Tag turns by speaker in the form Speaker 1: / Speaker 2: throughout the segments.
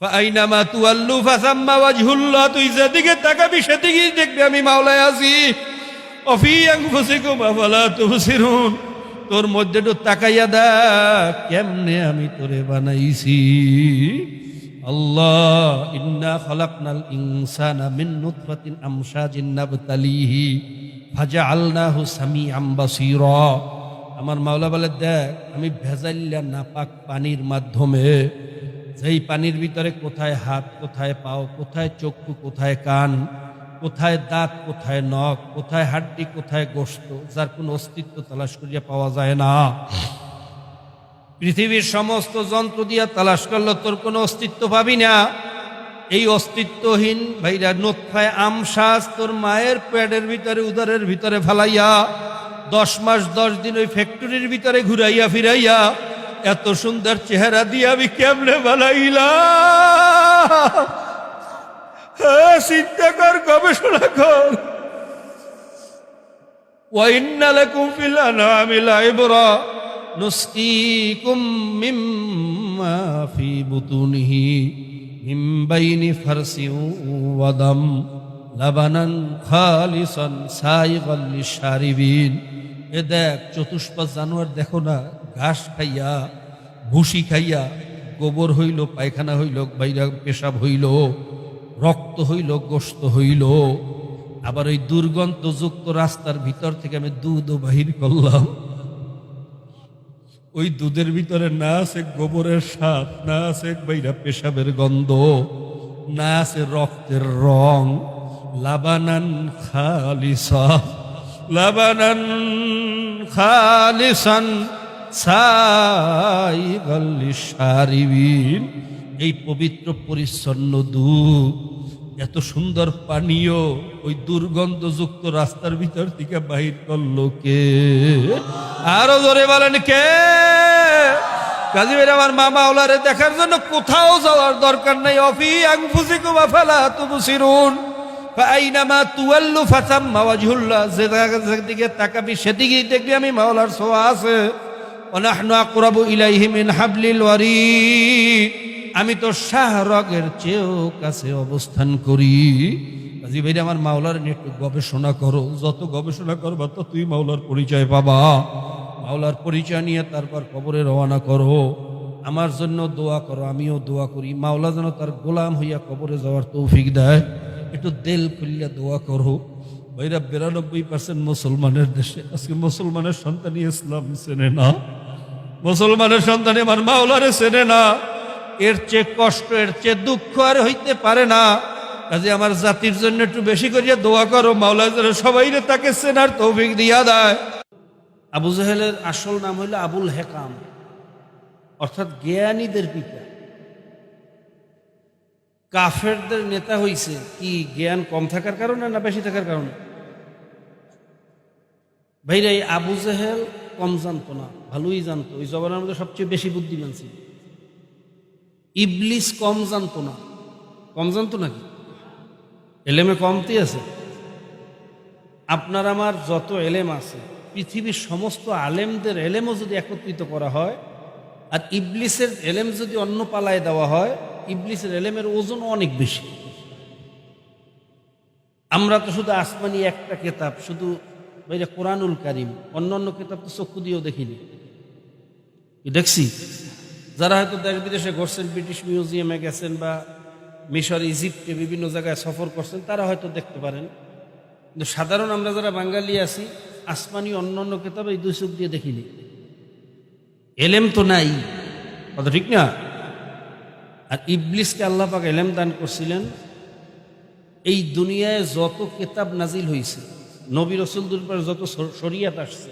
Speaker 1: ফাইনামা তুয়াল্লু ফাসাম্মা ওয়াজহুল্লাহ, তুই যেদিকে তাকাবি সেদিকেই দেখবি আমি মাওলায় আছি। অফি আনফুসিকুম, আফালা তুবসিরুন। তোর মধ্যে তো তাকাইয়া দেখ, কেমনে আমি তোরে বানাইছি। আল্লাহ, ইন্না খালাকনাল ইনসানা মিন নুতফাতিন আমশাজিন নাবতালিহি, ফাজআলনাহু সামিআম বাসীরা। আমার মাওলা বলে, দেখ, আমি ভেজাইল্লা নাপাক পানির মাধ্যমে যেই পানির ভিতরে কোথায় হাত, কোথায় পাও, কোথায় চক্ষু, কোথায় কান, কোথায় দাঁত, কোথায় নখ, কোথায় হাড্ডি, কোথায় গোস্ত যার কোনো অস্তিত্ব তালাশ করিয়া পাওয়া যায় না। পৃথিবীর সমস্ত যন্ত্র দিয়া তালাশ করলে তোর কোনো অস্তিত্ব পাবি না। এই অস্তিত্বহীন ভাইরা নোৎফায় আমশ্বাস তোর মায়ের প্যাডের ভিতরে, উদারের ভিতরে ফেলাইয়া দশ মাস দশ দিন ওই ফ্যাক্টরির ভিতরে ঘুরাইয়া ফিরাইয়া এত সুন্দর চেহারা দিয়ে আমি কেমনে বানাইলা হ্যাঁ, চিন্তা কর গবেষণা কর وإن لكم في الأنعام لعبرة نسقيكم مما في بطونه من بين فرس ودم لبنا خالصا سائغا للشاربين এ দেখ, চতুষ্পদ জানোয়ার দেখো না, ঘাস খাইয়া, ভুসি খাইয়া, গোবর হইল, পায়খানা হইল, বাইরা পেশাব হইল, রক্ত হইল, গোস্ত হইল। আবার ওই দুর্গন্ধযুক্ত রাস্তার ভিতর থেকে আমি দুধও বাহির করলাম। ওই দুধের ভিতরে না আছে গোবরের স্বাদ, না আছে বাইরা পেশাবের গন্ধ, না আছে রক্তের রং। লাবানান খালি খালিসা লাবানান খালিসান সারিবিন এই পবিত্র পরিচ্ছন্ন দুধ এত সুন্দর পানীয়, ওই দুর্গন্ধযুক্ত রাস্তার ভিতর থেকে বাহির করল কে? আরও জোরে বলেন কে? কাজী আমার মামা ওলারে দেখার জন্য কোথাও যাওয়ার দরকার নাই। অফি আংফুসিকুম আফালা তুবসিরুন। ফাইনামা আমি আমি তো শাহরগের চেয়েও কাছে অবস্থান করি। ভাই আমার মাওলার নিয়ে একটু গবেষণা করো। যত গবেষণা করবা, ততই মাওলার পরিচয় পাবা। মাওলার পরিচয় নিয়ে তারপর কবরে রওনা করো। আমার জন্য দোয়া করো, আমিও দোয়া করি। মাওলা যেন তার গোলাম হইয়া কবরে যাওয়ার তৌফিক দেয়। একটু দেল খুলিয়া দোয়া করো। ভাইরা, বিরানব্বই পার্সেন্ট মুসলমানের দেশে। আজকে মুসলমানের সন্তানই ইসলাম চেনে না। মুসলমানের সন্তান আমার মাওলারে চেনে না। এর চেয়ে কষ্ট, এর চেয়ে দুঃখ আর হইতে পারে না। কাজে আমার জাতির জন্য একটু বেশি করিয়া দোয়া করো। মাওলা যেন সবাই তাকে চেনার তৌফিক দিয়া দেয়। আবু জাহেলের আসল নাম হইল আবুল হেকাম। অর্থাৎ জ্ঞানীদের পিতা। কাফেরদের নেতা হইছে, কি জ্ঞান কম থাকার কারণে না বেশি থাকার কারণে? ভাইরা, এই আবু জাহেল কম জানতো না, ভালোই জানতো, ওই জবানের মধ্যে সবচেয়ে বেশি বুদ্ধিমান ছিল। ইবলিস কম জানতো না, কম জানতো নাকি এলেমে কমতি আছে। আপনার আমার যত এলেম আছে, পৃথিবীর সমস্ত আলেমদের এলেমও যদি একত্রিত করা হয়, আর ইবলিসের এলেম যদি অন্য পালায় দেওয়া হয় ইবলিসের এলেমের ওজন অনেক বেশি। আমরা তো শুধু আসমানি একটা কেতাব, শুধু বাইরে কোরআনুল কারিম অন্য অন্য কেতাব তো চক্ষু দিয়েও দেখিনি। দেখছি? যারা হয়তো দেশ বিদেশে ঘুরছেন, ব্রিটিশ মিউজিয়ামে গেছেন বা মিশর, ইজিপ্টে বিভিন্ন জায়গায় সফর করছেন, তারা হয়তো দেখতে পারেন। কিন্তু সাধারণ আমরা যারা বাঙালি আছি, আসমানি অন্য অন্য কেতাব এই দুই চোখ দিয়ে দেখিনি। এলেম তো নাই। কথা ঠিক না? আর ইবলিসকে আল্লাহ পাক এলেম দান করছিলেন, এই দুনিয়ায় যত কেতাব নাজিল হয়েছে নবী রসুলদের উপর যত শরিয়াত আসছে,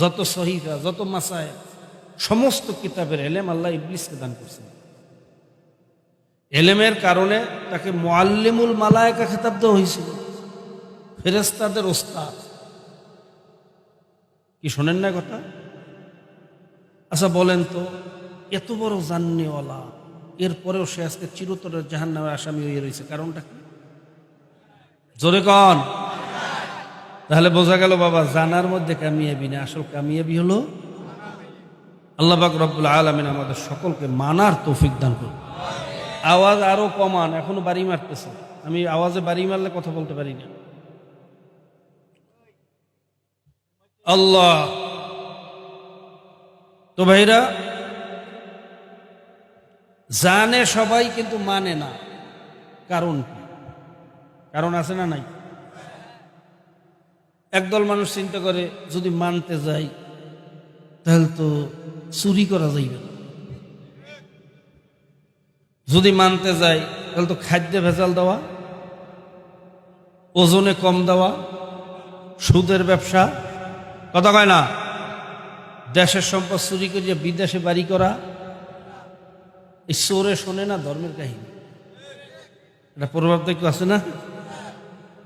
Speaker 1: যত সহিফা, যত মাসায় সমস্ত কিতাবের এলেম আল্লাহ ইবলিসকে দান করছেন। এলেমের কারণে তাকে মোয়াল্লিমুল মালায়কা খেতাব দেওয়া হয়েছিল ফেরেস্তাদের ওস্তাদ। কি শোনেন না কথা? আচ্ছা বলেন তো, এত বড় জান্নেওয়ালা এরপরেও সে আজকে চিরতরের জাহান নামে আসামি হয়ে রয়েছে। কারণটা কি? জোরে কন। তাহলে বোঝা গেল বাবা, জানার মধ্যে কামিয়াবি না আসল কামিয়াবি হলো আল্লাহ পাক রব্বুল আলমিন আমাদের সকলকে মানার তৌফিক দান করুন। আওয়াজ আরও কমান, এখনও বাড়ি মারতেছে। আমি আওয়াজে বাড়ি মারলে কথা বলতে পারি না। আল্লাহ। তো ভাইরা জানে সবাই কিন্তু মানে না। কারণ কারণ আছে না নাই? একদল মানুষ চিন্তা করে, যদি মানতে যাই তাহলে তো চুরি করা যাইবে না। যদি মানতে যাই তাহলে তো খাদ্যে ভেজাল দেওয়া, ওজনে কম দেওয়া, সুদের ব্যবসা, কথা কয় না? দেশের সম্পদ চুরি করিয়ে বিদেশে বাড়ি করা চোরে শোনে না ধর্মের কাহিনী। এটা প্রভাব তো আছে না?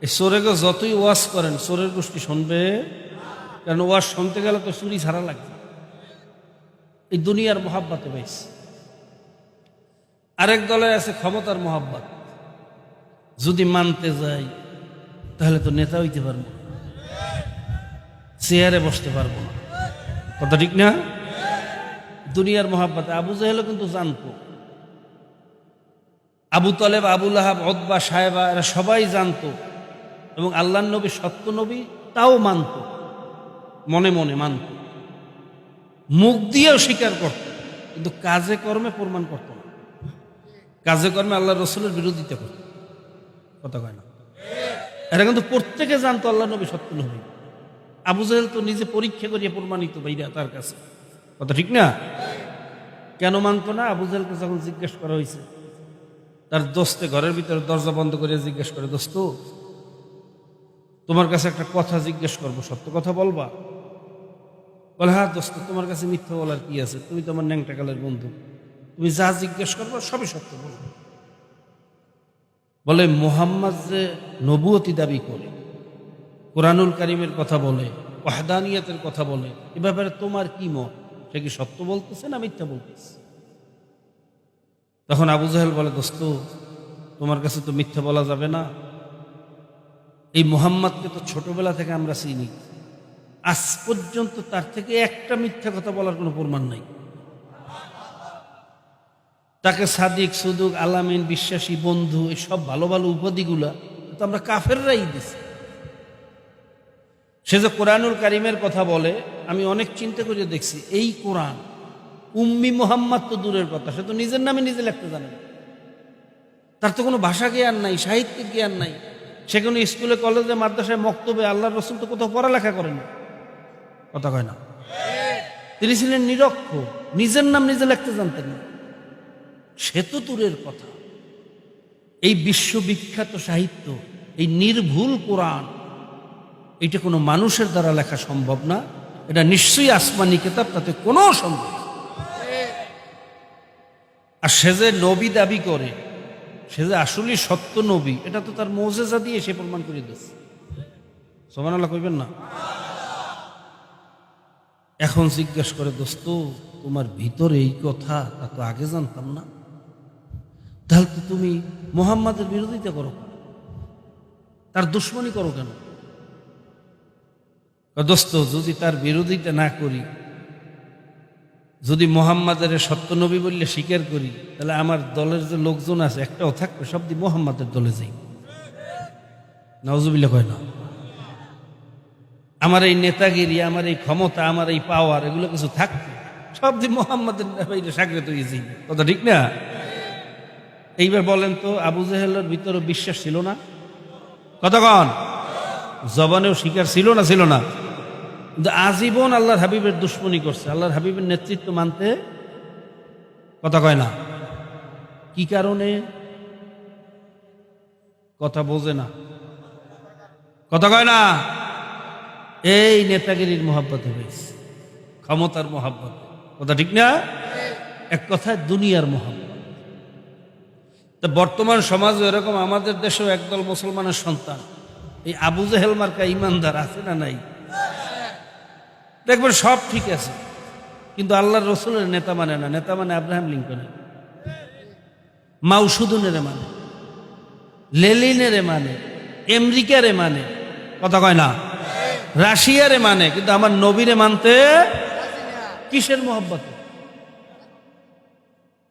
Speaker 1: চোরেকে যতই ওয়াশ করেন চোরের গোষ্ঠী শুনবে। কারণ ওয়াশ শুনতে গেলে তো চুরি ছাড়া লাগবে। এই দুনিয়ার মহাব্বাতে পাইছে আরেক দলে আছে ক্ষমতার মহাব্বাত। যদি মানতে যাই, তাহলে তো নেতা হইতে পারব চেয়ারে বসতে পারব না। কথা ঠিক না? দুনিয়ার মহাব্বাতে। আবু জাহেলও কিন্তু জানতো। আবু তলেব আবুল আহাব অদবা সাহেবা, এরা সবাই জানতো এবং আল্লাহ নবী সত্য নবী তাও মানত, মনে মনে মানত। মুখ দিয়েও স্বীকার করত, কিন্তু কাজে কর্মে প্রমাণ করত না। কাজে কর্মে আল্লাহ রসুলের বিরোধিতা করত। কথা কয় না? এরা কিন্তু প্রত্যেকে জানতো আল্লাহ নবী সত্য নবী। আবু জাহেল তো নিজে পরীক্ষা করিয়ে প্রমাণিত বাইরা তার কাছে। কথা ঠিক না? কেন মানতো না? আবু জাহেলকে যখন জিজ্ঞেস করা হয়েছে তার দোস্তে ঘরের ভিতরে দরজা বন্ধ করে জিজ্ঞেস করে, দোস্ত, তোমার কাছে একটা কথা জিজ্ঞেস করব, সত্য কথা বলবা? বলে হ্যাঁ দোস্ত, তোমার কাছে মিথ্যা বলার কি আছে? তুমি তো আমার ন্যাংটাকালের বন্ধু। তুমি যা জিজ্ঞেস করব সবই সত্য বলব। বলে, মোহাম্মদ যে নবুয়তি দাবি করে, কোরআনুল কারিমের কথা বলে, ওয়াহদানিয়াতের কথা বলে, এ ব্যাপারে তোমার কি মত? সে কি সত্য বলতেছে না মিথ্যা বলতেছে? তখন আবু জাহেল বলে, দোস্ত, তোমার কাছে তো মিথ্যা বলা যাবে না। এই মোহাম্মদকে তো ছোটবেলা থেকে আমরা চিনি। আজ পর্যন্ত তার থেকে একটা মিথ্যা কথা বলার কোনো প্রমাণ নাই। তাকে সাদিক, সুদুক, আলামিন, বিশ্বাসী, বন্ধু এই সব ভালো ভালো উপাধিগুলা তো আমরা কাফেররাই দিছি। সে যে কোরআনুল কারিমের কথা বলে, আমি অনেক চিন্তা করে দেখছি, এই কোরআন উম্মি মোহাম্মদ তো দূরের কথা, সে তো নিজের নামে নিজে লিখতে জানে তার তো কোনো ভাষা জ্ঞান নাই, সাহিত্যিক জ্ঞান নাই। সে কোনো স্কুলে, কলেজে, মাদ্রাসায় মক্তবে আল্লাহ রসুল তো কোথাও পড়ালেখা করেন কথা কয় না? তিনি ছিলেন নিরক্ষ, নিজের নাম নিজে লিখতে জানতেন না। সে তো দূরের কথা। এই বিশ্ববিখ্যাত সাহিত্য, এই নির্ভুল কোরআন, এটা কোনো মানুষের দ্বারা লেখা সম্ভব না। এটা নিশ্চয়ই আসমানি কেতাব, তাতে কোনো সম্ভব। আর সে যে নবী দাবি করে, সে যে আসলে সত্য নবী, এটা তো তার মৌজেজা দিয়ে সে প্রমাণ করে দিচ্ছে সমান আল্লাহ কইবেন না? এখন জিজ্ঞেস করে, দোস্ত, তোমার ভিতরে এই কথা, তা তো আগে জানতাম না। তাহলে তো তুমি মোহাম্মদের বিরোধিতা করো তার দুশ্মনী করো কেন? দোস্ত, যদি তার বিরোধিতা না করি যদি মোহাম্মদের সত্য নবী বললে স্বীকার করি, তাহলে আমার দলের যে লোকজন আছে, একটাও থাকবে, সব দিয়ে মোহাম্মদের দলে যাই। নওয়াজুবিল্লা কয় না। আমার এই নেতাগিরি, আমার এই ক্ষমতা, আমার এই পাওয়ার এগুলো কিছু থাকবে, সব দিন মোহাম্মদের সাগরে তৈরি যাই। কথা ঠিক না? এইবার বলেন তো, আবু জাহেলের ভিতরে বিশ্বাস ছিল না? কতক্ষণ জবানেও স্বীকার ছিল না ছিল না। কিন্তু আজীবন আল্লাহর হাবিবের দুশ্মনী করছে। আল্লাহর হাবিবের নেতৃত্ব মানতে কথা কয় না। কি কারণে? কথা বোঝে না। কথা কয় না। এই নেতাগিরির মহাব্বতে হয়েছে। ক্ষমতার মহাব্বত। কথা ঠিক না? এক কথায় দুনিয়ার মহাব্বত। তা বর্তমান সমাজে এরকম, আমাদের দেশেও একদল মুসলমানের সন্তান। এই আবু জেহেল মার্কা ইমানদার আছে না নাই? দেখবেন সব ঠিক আছে। কিন্তু আল্লাহর রসুলের নেতা মানে না। নেতা মানে আব্রাহাম লিঙ্কনের। মাউসুদুনের মানে। লেলিনের মানে। আমেরিকারে মানে। কথা কয় না? রাশিয়ারে মানে। কিন্তু আমার নবীরে মানতে কিসের মোহব্বত?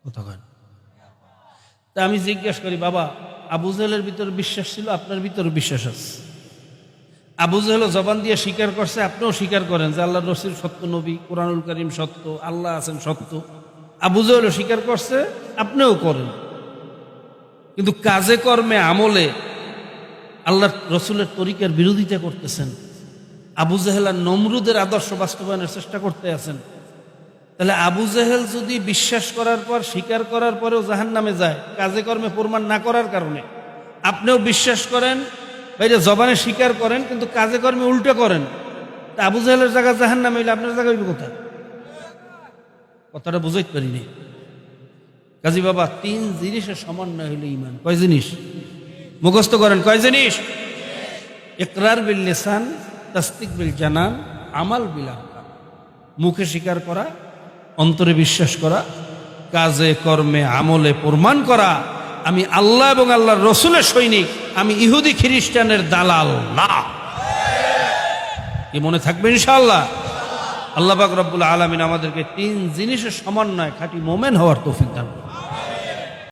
Speaker 1: কথা কয় তা আমি জিজ্ঞেস করি, বাবা, আবু জাহেলের ভিতরে বিশ্বাস ছিল? আপনার ভিতর বিশ্বাস আছে। আবু জাহেলও জবান দিয়ে স্বীকার করছে, আপনিও স্বীকার করেন যে আল্লাহ রসির সত্য, নবী, কোরআনুল করিম সত্য, আল্লাহ আছেন সত্য। আবু জাহেলও স্বীকার করছে, আপনিও করেন। কিন্তু কাজে, কর্মে, আমলে আল্লাহ রসুলের তরিকার বিরোধিতা করতেছেন। আবু জাহেল আর নমরুদের আদর্শ বাস্তবায়নের চেষ্টা করতে আছেন। তাহলে আবু জাহেল যদি বিশ্বাস করার পর, স্বীকার করার পরেও জাহান নামে যায়, কাজে, কর্মে প্রমাণ না করার কারণে, আপনিও বিশ্বাস করেন বা এটা জবানে স্বীকার করেন, কিন্তু কাজে কর্মে উল্টো করেন। তা আবু জাহেলের জায়গা জাহান নামে হইলে আপনার জায়গা হইবে কোথায়? কথাটা বুঝাইতে পারিনি। কাজী বাবা, তিন জিনিসের সমন্বয় হইল ইমান কয় জিনিস? মুখস্থ করেন, কয় জিনিস? ইকরার বিল লিসান তাস্তিক বিল জানান, আমাল বিল মুখে স্বীকার করা, অন্তরে বিশ্বাস করা, কাজে কর্মে আমলে প্রমাণ করা। আমি আল্লাহ এবং আল্লাহর রসুলের সৈনিক। আমি ইহুদি খ্রিস্টানের দালাল। না। কি মনে থাকবে ইনশাল্লাহ আল্লাহ পাক রব্বুল আলমিন আমাদেরকে তিন জিনিসের সমন্বয় খাঁটি মোমেন হওয়ার তৌফিক দান।